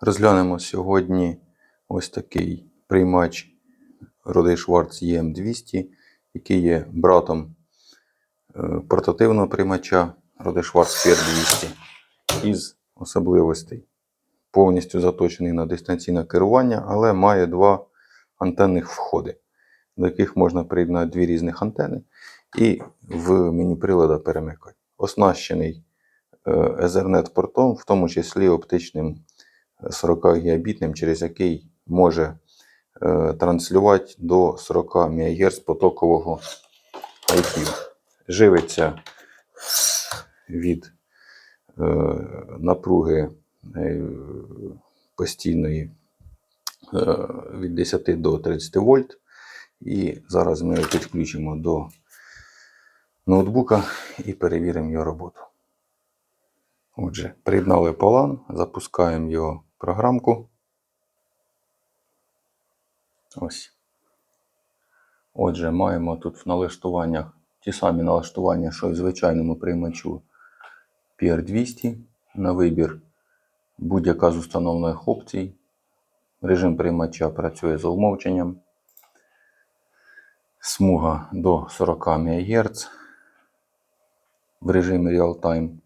Розглянемо сьогодні ось такий приймач Роди Шварц EM200, який є братом е, портативного приймача Роди Шварц PR200 із особливостей. Повністю заточений на дистанційне керування, але має два антенних входи, до яких можна приєднати дві різних антени і в меню приладу перемикати. Оснащений е, Ethernet портом, в тому числі оптичним 40 гігабітним, через який може е, транслювати до 40 МГц потокового IP. Живиться від е, напруги е, постійної від 10 до 30 вольт. І зараз ми його підключимо до ноутбука і перевіримо його роботу. Отже, приєднали полан, запускаємо його програмку. Ось. Отже, маємо тут в налаштуваннях ті самі налаштування, що і в звичайному приймачу PR200 на вибір будь-яка з установлених опцій. Режим приймача працює з умовченням. Смуга до 40 МГц в режимі Real-Time.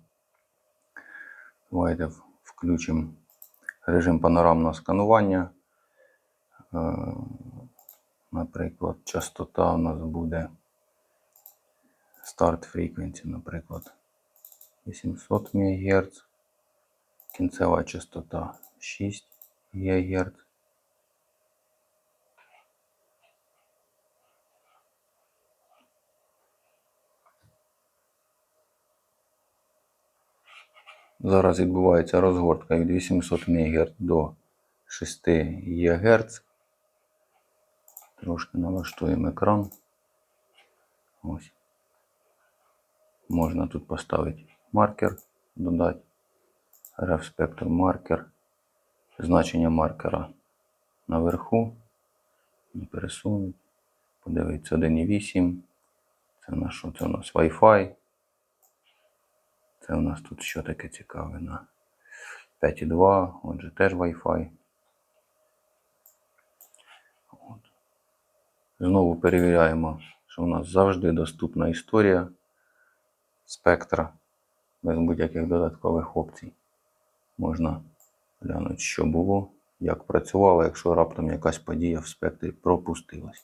Давайте включимо режим панорамного сканування. Е, Наприклад, частота у нас буде старт Frequency, наприклад, 800 МГц. Кінцева частота 6 ГГц. Зараз відбувається розгортка від 800 МГц до 6 ГГц. Трошки налаштуємо екран. Ось. Можна тут поставити маркер, додати RF спектр маркер. Значення маркера наверху. Не пересунуть. Подивитися 1.8. Це на що? Це у нас Wi-Fi. Це у нас тут що таке цікаве на 5.2, отже теж Wi-Fi. От. Знову перевіряємо, що у нас завжди доступна історія спектра без будь-яких додаткових опцій. Можна глянути, що було, як працювало, якщо раптом якась подія в спектрі пропустилась.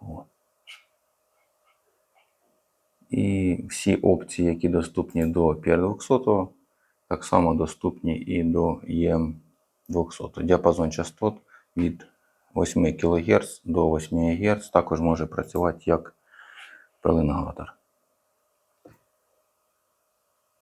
От. І всі опції, які доступні до PR200, так само доступні і до EM200. Діапазон частот від 8 кГц до 8 ГГц також може працювати як пеленгатор.